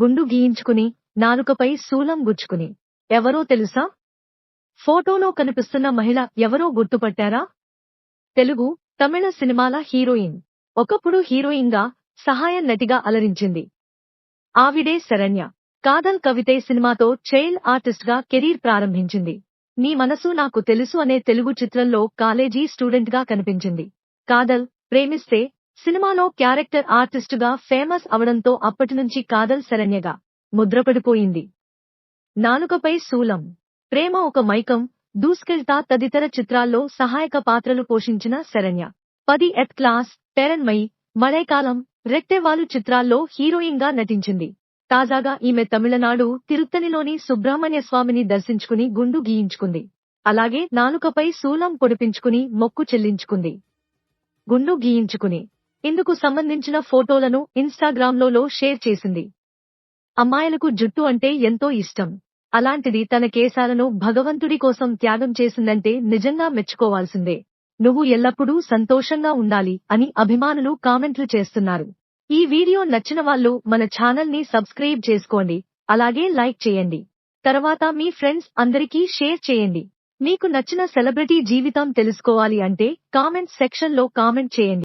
గుండు గీయించుకుని నాలుకపై శూలం గుచ్చుకుని. ఎవరో తెలుసా? ఫోటోలో కనిపిస్తున్న మహిళ ఎవరో గుర్తుపట్టారా? తెలుగు తమిళ సినిమాల హీరోయిన్. ఒకప్పుడు హీరోయిన్గా సహాయ నటిగా అలరించింది. ఆవిడే శరణ్య. కాదల్ కవితే సినిమాతో చైల్డ్ ఆర్టిస్ట్గా కెరీర్ ప్రారంభించింది. నీ మనసు నాకు తెలుసు అనే తెలుగు చిత్రంలో కాలేజీ స్టూడెంట్గా కనిపించింది. కాదల్ ప్రేమిస్తే సినిమాలో క్యారెక్టర్ ఆర్టిస్టుగా ఫేమస్ అవడంతో అప్పటినుంచి కాదల్ శరణ్యగా ముద్రపడిపోయింది. నాలుకపై శూలం ప్రేమ ఒక మైకం దూసుకెళ్తా తదితర చిత్రాల్లో సహాయక పాత్రలు పోషించిన శరణ్య. పది ఎత్ క్లాస్ పెరన్మై మళైకాలం రెట్టెవాలు చిత్రాల్లో హీరోయిన్గా నటించింది. తాజాగా ఈమె తమిళనాడు తిరుత్తనిలోని సుబ్రహ్మణ్య స్వామిని దర్శించుకుని గుండు గీయించుకుంది. అలాగే నాలుకపై శూలం పొడిపించుకుని మొక్కు చెల్లించుకుంది. గుండు గీయించుకుని ఇందుకు సంబంధించిన ఫోటోలను ఇన్స్టాగ్రామ్లలో షేర్ చేసింది. అమ్మాయిలకు జుట్టు అంటే ఎంతో ఇష్టం. అలాంటిది తన కేశాలను భగవంతుడి కోసం త్యాగం చేసిందంటే నిజంగా మెచ్చుకోవాల్సిందే. నువ్వు ఎల్లప్పుడూ సంతోషంగా ఉండాలి అని అభిమానులు కామెంట్లు చేస్తున్నారు. ఈ వీడియో నచ్చిన వాళ్ళు మన ఛానల్ని సబ్స్క్రైబ్ చేసుకోండి. అలాగే లైక్ చేయండి. తర్వాత మీ ఫ్రెండ్స్ అందరికీ షేర్ చేయండి. మీకు నచ్చిన సెలబ్రిటీ జీవితం తెలుసుకోవాలి అంటే కామెంట్ సెక్షన్లో కామెంట్ చేయండి.